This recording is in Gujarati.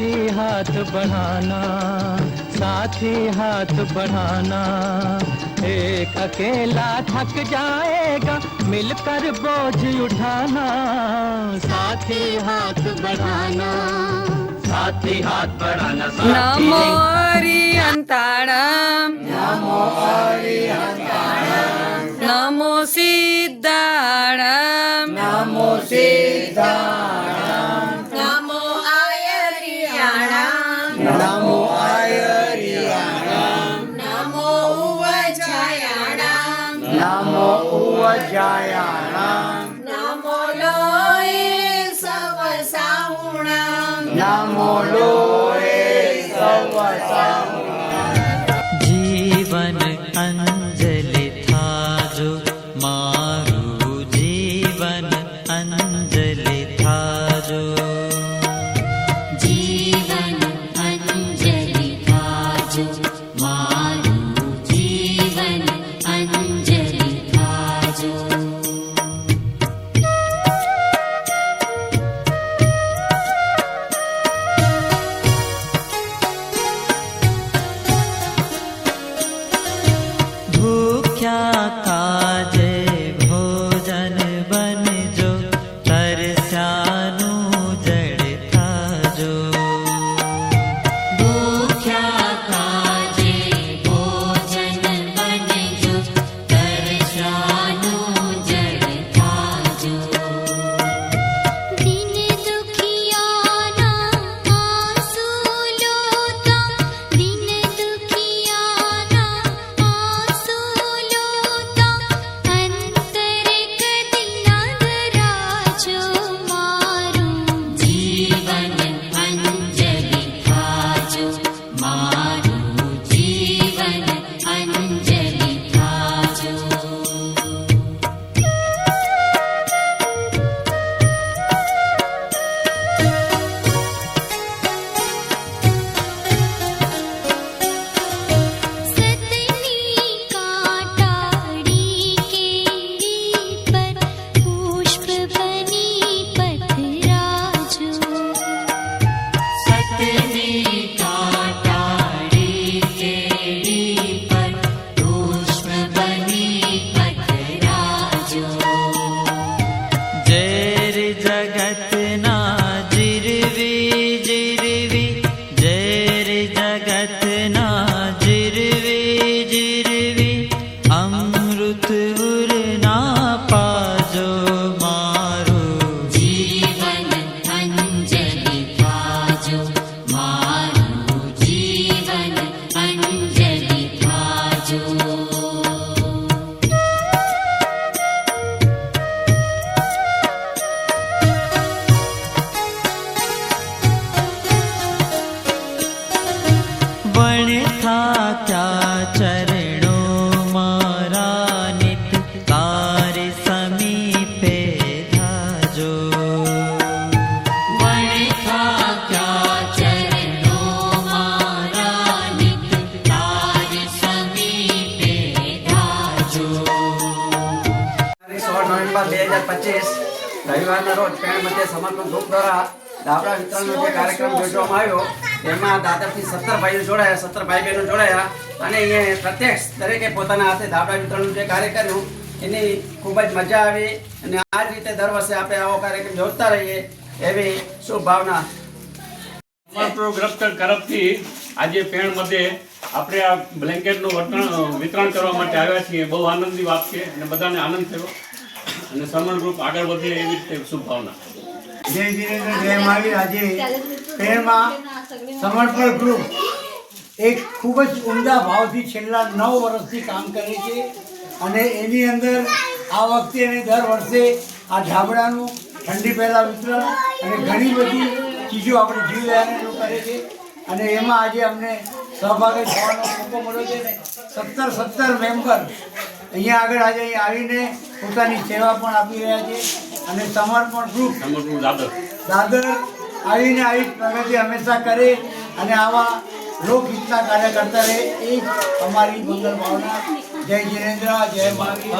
साथी हाथ बढ़ाना साथी हाथ बढ़ाना। एक अकेला थक जाएगा मिलकर बोझ उठाना। साथी हाथ बढ़ाना साथी हाथ बढ़ाना नमो हरियंताणम नमो हरियंताणम नमो सिद्धाणम नमो सिद्धाणम या समुणा नमो लो ये जीवन अञ्जलि थाजो मु जीवन अनञ्जलि थाजो। जीवन अनञ्जलिथा जो म હજાર પચીસ. રવિવારના રોજ પેણ મધ્ય સમર્પણ ગ્રુપ દ્વારા દાબડા વિતરણનો જે કાર્યક્રમ યોજવામાં આવ્યો, તેમાં દાદરથી સત્તર ભાઈઓ જોડાયા સત્તર ભાઈ બહેનો જોડાયા અને અહીંયા પ્રત્યક્ષ દરેકે પોતાના હાથે દાબડા વિતરણનું જે કાર્ય કર્યું, એની ખૂબ જ મજા આવી અને આ જ રીતે દર વર્ષે આપણે આવો કાર્યક્રમ જોતા રહીએ એવી શુભ ભાવના સમર્પણ તરફથી આજે પેણ મધ્યે આપણે આ બ્લેન્કેટનું વિતરણ કરવા માટે આવ્યા છીએ. બહુ આનંદની વાત છે અને બધાને આનંદ થયો. અને સમરણ ગ્રુપ આગળ વધે એવી રીતે શુભ ભાવના જય જીનેન્દ્ર જય મહાવીર. આજે પેરમાં સમર્પણ ગ્રુપ એક ખૂબ જ ઉમદા ભાવથી છેલ્લા નવ વર્ષથી કામ કરે છે અને એની અંદર આ વખતે અને દર વર્ષે આ ઢાબડાનું ઠંડી પહેલાં વિતરણ અને ઘણી બધી ચીજો આપણે જીવદયાનું કરે છે. અને એમાં આજે અમને સહભાગી થવાનો મોકો મળ્યો છે. સત્તર સત્તર મેમ્બર અહીંયા આગળ આજે અહીં આવીને પોતાની સેવા પણ આપી રહ્યા છે અને સમર્પણ ગ્રુપ દાદર. આવીને આવી પ્રગતિ હંમેશા કરે અને આવા લોકહિતના કાર્ય કરતા રહે એ અમારી મંગલ ભાવના. જય જીનેન્દ્ર જય મહાવીર